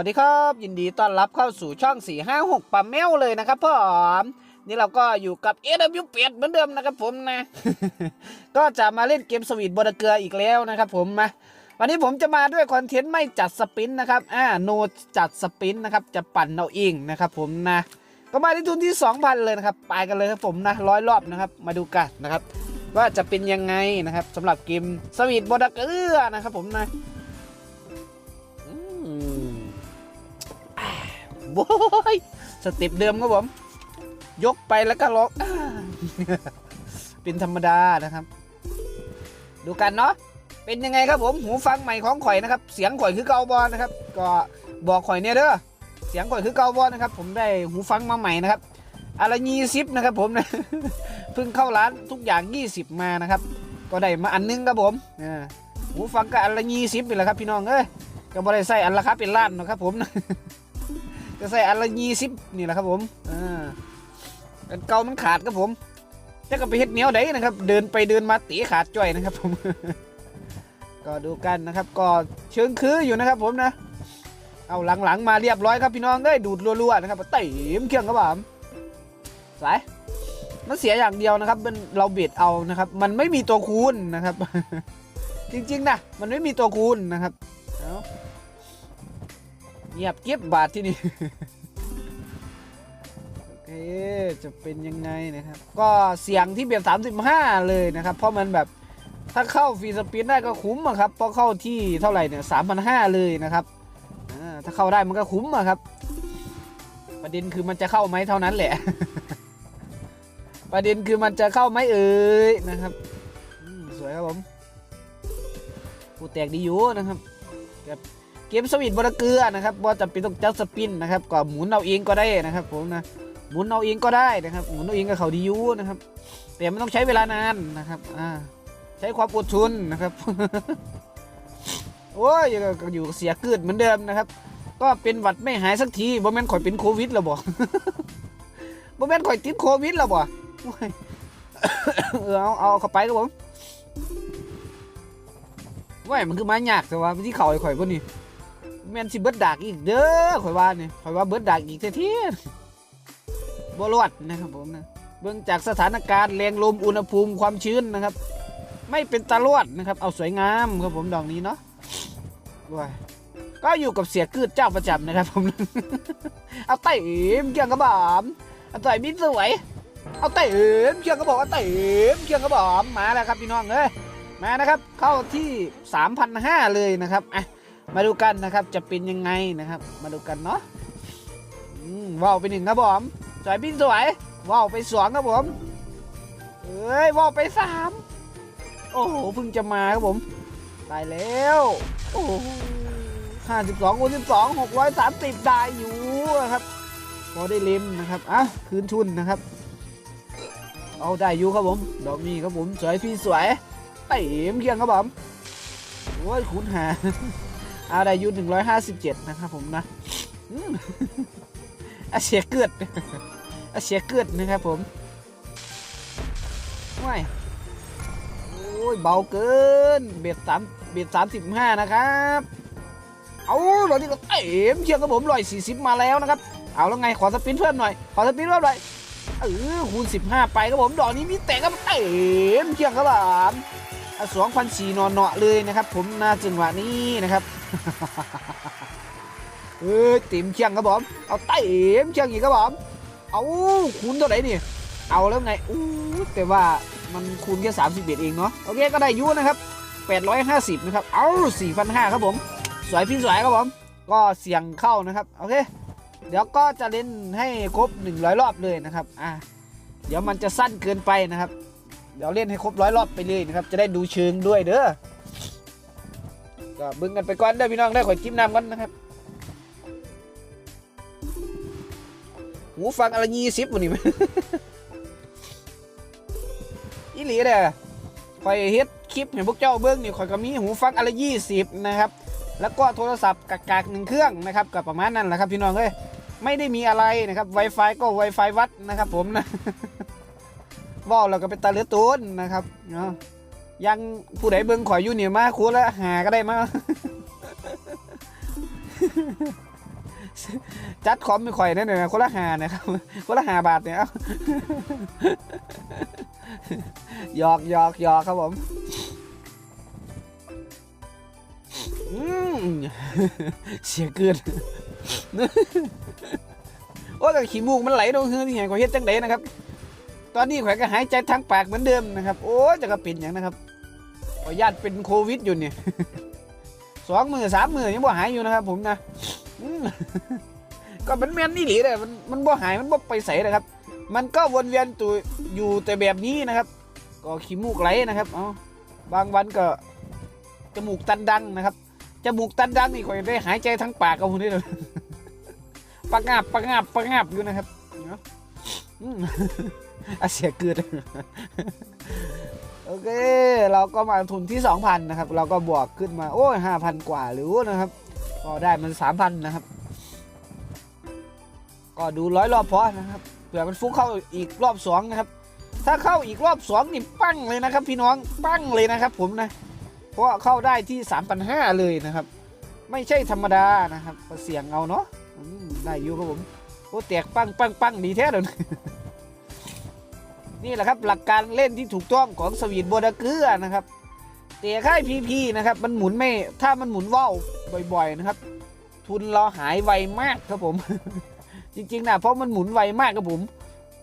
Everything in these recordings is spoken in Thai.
วัสดีครับ ยินดีต้อนรับเข้าสู่ช่อง 456ปั๊มแมวเลยนะครับผมนี่เราก็อยู่กับ AW เป็ดเหมือนเดิมนะครับผมนะ ก็จะมาเล่นเกมสวีทบอดเกลืออีกแล้วนะครับผมมาวันนี้ผมจะมาด้วยคอนเทนต์ไม่จัดสปินนะครับอ่าโนจัดสปินนะครับจะปั่นเอาเองนะครับผมนะก็มาที่ทุนที่ 2,000 เลยนะครับไปกันเลยครับผมนะร้อยรอบนะครับ มาดูกันนะครับ ว่าจะเป็นยังไงนะครับสำหรับเกมสวีทบอดเกลือนะครับผมนะ โว้ยสเต็ปเดิมครับผม ยกไปแล้วก็ล็อกเป็นธรรมดานะครับ ดูกันเนาะเป็นยังไงครับผมหูฟังใหม่ของข่อยนะครับ เสียงข่อยคือเกาบอลนะครับ ก็บอกข่อยเนี่ยเด้อเสียงข่อยคือเกาบอลนะครับ ผมได้หูฟังมาใหม่นะครับอะไรยี่สิบนะครับ ผมนะเพิ่งเข้าร้านทุกอย่าง 20 มานะครับ ก็ได้มาอันนึงครับผมหูฟังก็อันละยี่สิบนี่แหละครับพี่น้องเอ้ยก็บ่ได้ใส่อันราคาเป็นล้านนะครับผม ก็ใส่อันละยี่สิบนี่แหละครับผมอ่าอันเก่ามันขาดครับผมจะก็ไปเฮ็ดเหนียวได้นะครับ เดินไปเดินมาตีขาดจ่อยนะครับ ผม ก็ดูกันนะครับ ก็เชิงคืออยู่นะครับ ผมนะ เอาหลังๆมาเรียบร้อยครับพี่น้องเอ้ยดูดรัวๆนะครับเต็มเครื่องครับผมสายมันเสียอย่างเดียวนะครับมันเราเบียดเอานะครับ มันไม่มีตัวคูณนะครับ จริงๆนะมันไม่มีตัวคูณนะครับเอา เงียบเก็บบาทที่นี่โอเคจะเป็นยังไงนะครับ ก็เสียงที่เบียบ35 เลยนะครับ เพราะมันแบบถ้าเข้าฟรีสปินได้ก็คุ้มอะครับ เพราะเข้าที่เท่าไหร่เนี่ย3,500เลยนะครับถ้าเข้าได้มันก็คุ้มอะครับ ประเด็นคือมันจะเข้าไหมเท่านั้นแหละ ประเด็นคือมันจะเข้าไหมเอ่ยนะครับสวยครับผมกูแตกดีอยู่นะครับแบบ เกมสวิตบอลเกลือนะครับบอจำเป็นต้องจัดสปินนะครับก็หมุนเอาเองก็ได้นะครับผมนะหมุนเอาเองก็ได้นะครับหมุนเอาเองกับเขาดียูนะครับ แต่ไม่ต้องใช้เวลานานนะครับอ่าใช้ความอดทนนะครับโอ้ยอยู่เสียเกิดเหมือนเดิมนะครับ ก็เป็นหวัดไม่หายสักทีบ่แม่นข่อยเป็นโควิดแล้วบ่บ่แม่นข่อยติดโควิดแล้วบ่โอ้ยเออเอาเอาเข้าไปครับผมว่ามันคือไม้หยากแต่ว่าที่เขาไอ้ข่อยพวกนี้ แม่นสิเบิดดากอีกเด้อข่อยว่านี่ข่อยว่าเบิดดากอีกเท่ๆบ่รอดนะครับผมนะเบื้องจากสถานการณ์แรงลมอุณหภูมิความชื้นนะครับ ไม่เป็นตะลวดนะครับ เอาสวยงามครับผมดอกนี้เนาะว้ายก็อยู่กับเสียกืดเจ้าประจำนะครับผมเอาเต๋มเกียงกระบอกเอาต่อยมิดสวยเอาเต๋มเกียงกระบอกเอาเต๋มเกียงกระบอกมาแล้วครับพี่น้องเอ้ยมานะครับ เข้าที่ 3,500 เลยนะครับอะ มาดูกันนะครับจะเป็นยังไงนะครับ มาดูกันเนาะว่าวไปหนึ่งครับผมสวยบินสวยว่าวไปสองครับผมเอ้ยว่าวไปสามโอ้โหเพิ่งจะมาครับผมตายแล้วโอ้ห้าสิบสองคูณสิบสองหกร้อยสามสิบได้อยู่ครับพอได้เล็มนะครับอะคืนทุนนะครับ เอาได้อยู่ครับผมดอกนี้ครับผมสวยพี่สวยเต็มเคียงครับผมโอ้ยคุณหา เอาได้ยุหนึ่งร้อยห้าสิบเจ็ดนะครับผมนะอาเชียเกิดอาเชียเกิดนะครับผมว้ายโอ้ยเบาเกิน เบ็ดสามเบ็ดสามสิบห้านะครับ เอาเราที่ก็เต็มเคียงครับผมร้อยสี่สิบมาแล้วนะครับ เอาแล้วไงขอสปินเพิ่มหน่อย ขอสปินเพิ่มหน่อย เออคูณสิบห้าไปครับผมดอกนี้มีแตกครับเต็มเคียงครับผมสองพันสี่นอนเนาะเลยนะครับ ผมน่าจังหวะนี้นะครับ เอ้ยเต็มเชียงครับผม เอาเต็มเชียงอีกครับผม เอาคูณเท่าไหร่นี่ เอาแล้วไงอู้แต่ว่ามันคูณแค่สามสิบเอ็ดเองเนาะ โอเคก็ได้อยูนะครับแปดร้อยห้าสิบนะครับ เอาสี่พันห้าครับผม สวยพี่สวยครับผม ก็เสียงเข้านะครับ โอเค เดี๋ยวก็จะเล่นให้ครบ100รอบเลยนะครับ อ่าเดี๋ยวมันจะสั้นเกินไปนะครับ เดี๋ยวเล่นให้ครบร้อยรอบไปเลยนะครับ จะได้ดูเชิงด้วยเด้อ ก็บึงกันไปก่อนเด้อพี่น้องได้อขอจิ้มน้ำกันนะครับหูฟังอะไรยี่สิบวันนี้อีหลีเด้อคอยเฮ็ดคลิปให้พวกเจ้าเบิ้งนี่คอยก็มีหูฟังอะไรยี่สิบนะครับแล้วก็โทรศัพท์กากๆหนึ่งเครื่องนะครับกับประมาณนั้นแหละครับพี่น้องเอ้ยไม่ได้มีอะไรนะครับ Wi-Fi ก็ Wi-Fi วัดนะครับผมนะว่าเราก็เป็นตาเลือตูนนะครับเนาะ ยังผู้ใดเบิ่งข่อยอยู่เนี่ยมาคูละหาก็ได้มาจัดคอมไม่ค่อยนั่นเลยนะคนละหานะครับคนละหาบาทเนี่ยหยอกหยอกหยอกครับผมอืมเสียเกินโอ้แต่ขี้มูกมันไหลลงเฮือที่ไงก็เฮ็ดจังไดนะครับ ตอนนี้ข่อยก็หายใจทางปากเหมือนเดิมนะครับ โอ้จะกระปิ่นอย่างนะครับ อญาติเป็นโควิดอยู่เนี่ยสองมือสามมือยังบ่หายอยู่นะครับ ผมนะก็มันแม่นนี่หลีเลยมันมันบ่หายมันบ่ไปใสนะครับ มันก็วนเวียนตัวอยู่แต่แบบนี้นะครับ ก็ขี้มูกไหลนะครับเอาบางวันก็จมูกตันดังนะครับจมูกตันดังนี่ข่อยได้หายใจทั้งปากเอาคนนี้เลยปากงาบปากงาบปากงาบอยู่นะครับเนาะเสียเกิด โอเค เราก็มาทุนที่ 2,000 นะครับ เราก็บวกขึ้นมา โอ้ย5,000 กว่าหรือนะครับก็ได้มัน 3,000 นะครับ ก็ดูร้อยรอบพอนะครับเผื่อมันฟุกเข้าอีกรอบสองนะครับ ถ้าเข้าอีกรอบสองนี่ปั้งเลยนะครับ พี่น้องปั้งเลยนะครับ ผมนะ เพราะเข้าได้ที่3,500เลยนะครับ ไม่ใช่ธรรมดานะครับเสี่ยงเอาเนาะได้อยู่ครับผมโอ้แตกปั้งปั้งปั้งดีแท้เลย นี่แหละครับหลักการเล่นที่ถูกต้องของสวีทโบดาเกลือนะครับเตะค่ายพีพีนะครับ มันหมุนไม่ถ้ามันหมุนว่าวบ่อย ๆนะครับ ทุนเราหายไวมากครับผม จริงๆนะเพราะมันหมุนไวมากครับผม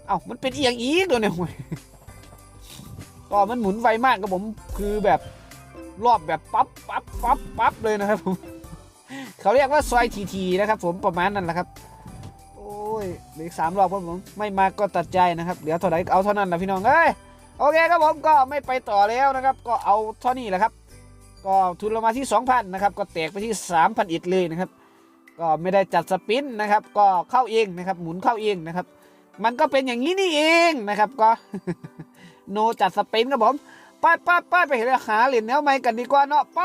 เอ้ามันเป็นเอียงอีกตัวเนี่ยห่วยก็มันหมุนไวมากครับผม คือแบบรอบแบบปั๊บปั๊บปั๊บปั๊บเลยนะครับผม เขาเรียกว่าซอยทีทีนะครับ ผมประมาณนั้นแหละครับ ยเหลืออกสามรอบครับผมไม่มาก็ตัดใจนะครับเหลือเท่าไหร่เอาเท่านั้นนะพี่น้องเอ้ยโอเคครับผมก็ไม่ไปต่อแล้วนะครับ ก็เอาเท่านี้แหละครับ ก็ทุนเรามาที่ 2,000นะครับก็แตกไปที่ 3,000อิดเลยนะครับ ก็ไม่ได้จัดสปินนะครับ ก็เข้าเองนะครับ หมุนเข้าเองนะครับ มันก็เป็นอย่างนี้นี่เองนะครับ ก็โนจัดสปินครับผมไปไปไปไปเหาเหรียญแนวใหม่กันดีกว่าเนาะไป